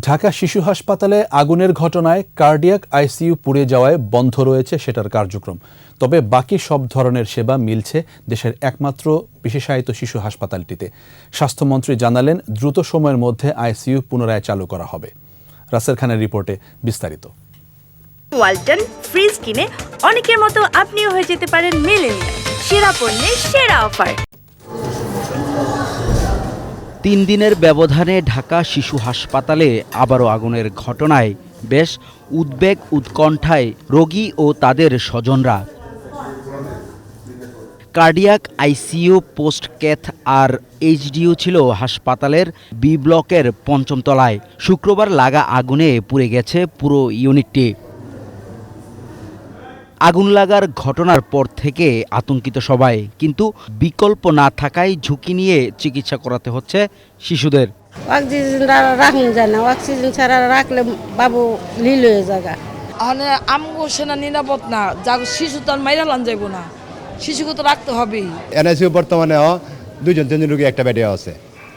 ঢাকা শিশু হাসপাতালে আগুনের ঘটনায় কার্ডিয়াক আইসিইউ পুড়ে যাওয়ায় বন্ধ রয়েছে সেটার কার্যক্রম। তবে বাকি সব ধরনের সেবা মিলছে দেশের একমাত্র বিশেষায়িত শিশু হাসপাতালটিতে। স্বাস্থ্যমন্ত্রী জানালেন, দ্রুত সময়ের মধ্যে আইসিইউ পুনরায় চালু করা হবে। রাসেল খানের রিপোর্টে বিস্তারিত। ওয়ালটন, ফ্রিজ কিনে অনেকের মতো আপনিও হয়ে যেতে পারেন সেরা পণ্যের সেরা অফার। তিন দিনের ব্যবধানে ঢাকা শিশু হাসপাতালে আবারও আগুনের ঘটনায় বেশ উদ্বেগ উৎকণ্ঠায় রোগী ও তাদের স্বজনরা। কার্ডিয়াক আইসিইউ, পোস্ট ক্যাথ আর এইচডিইউ ছিল হাসপাতালের বি ব্লকের পঞ্চম তলায়। শুক্রবার লাগা আগুনে পুড়ে গেছে পুরো ইউনিটটি। আগুন লাগার ঘটনার পর থেকে আতঙ্কিত সবাই। কিন্তু বিকল্প না থাকায় ঝুঁকি নিয়ে চিকিৎসা করাতে হচ্ছে শিশুদের। অক্সিজেন রাখুন যায় না। অক্সিজেন ছাড়া রাখলে বাবু লীল হয়ে জায়গা মানে আমগো সেনা নিরাপদ না। যা শিশু তো আর মাইরা লান যাইব না। শিশুকে তো রাখতে হবেই। এনআইসিউ বর্তমানে দুইজন তিনজন রোগী একটা বেডে আছে।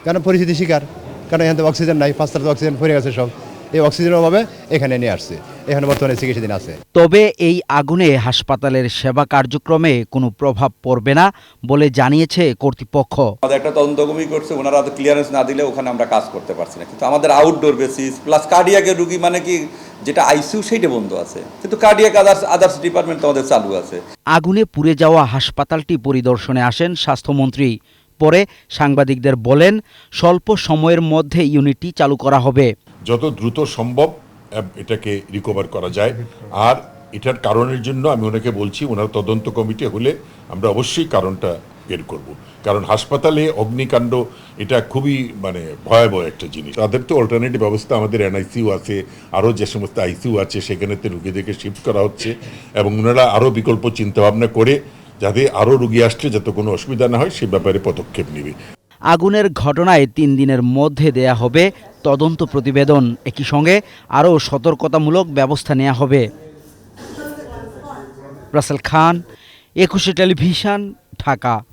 কারণ পরিস্থিতি শিকার। কারণ এখানে অক্সিজেন নাই পাঁচটা অক্সিজেন পড়ে গেছে সব। এই অক্সিজেনের অভাবে এখানে নিয়ে আসছে। এখানে বর্তমানে চিকিৎসাধীন আছে। তবে এই আগুনে হাসপাতালের সেবা কার্যক্রমে কোনো প্রভাব পড়বে না বলে জানিয়েছে কর্তৃপক্ষ। আমাদের একটা তদন্ত কমিটি করছে ওনারা তো ক্লিয়ারেন্স না দিলে ওখানে আমরা কাজ করতে পারছি না। কিন্তু আমাদের আউটডোর বেসিস প্লাস কার্ডিয়াকের রুগী মানে কি যেটা আইসিইউ সেইটা বন্ধ আছে। কিন্তু কার্ডিয়াক আদার্স আদার্স ডিপার্টমেন্ট তো আমাদের চালু আছে। আগুনে পুড়ে যাওয়া হাসপাতালটি পরিদর্শনে আসেন স্বাস্থ্যমন্ত্রী। পরে সাংবাদিকদের বলেন স্বল্প সময়ের মধ্যে ইউনিটটি চালু করা হবে। যত দ্রুত সম্ভব এটাকে রিকভার করা যায়। আর এটার কারণের জন্য আমি ওনাকে বলছি, ওনার তদন্ত কমিটি হলে আমরা অবশ্যই কারণটা বের করব। কারণ হাসপাতালে অগ্নিকাণ্ড, এটা খুবই মানে ভয়াবহ একটা জিনিস। তাদের তো অল্টারনেটিভ ব্যবস্থা আমাদের এনআইসিউ আছে, আরও যে সমস্ত আইসিউ আছে সেখানে তো রুগীদেরকে শিফট করা হচ্ছে এবং ওনারা আরও বিকল্প চিন্তাভাবনা করে যাতে আরও রুগী আসছে যাতে কোনো অসুবিধা না হয়, সে ব্যাপারে পদক্ষেপ নেবে। আগুনের ঘটনায় তিন দিনের মধ্যে দেয়া হবে তদন্ত প্রতিবেদন। একই সঙ্গে আরও সতর্কতামূলক ব্যবস্থা নেওয়া হবে। রাসেল খান, একুশে টেলিভিশন, ঢাকা।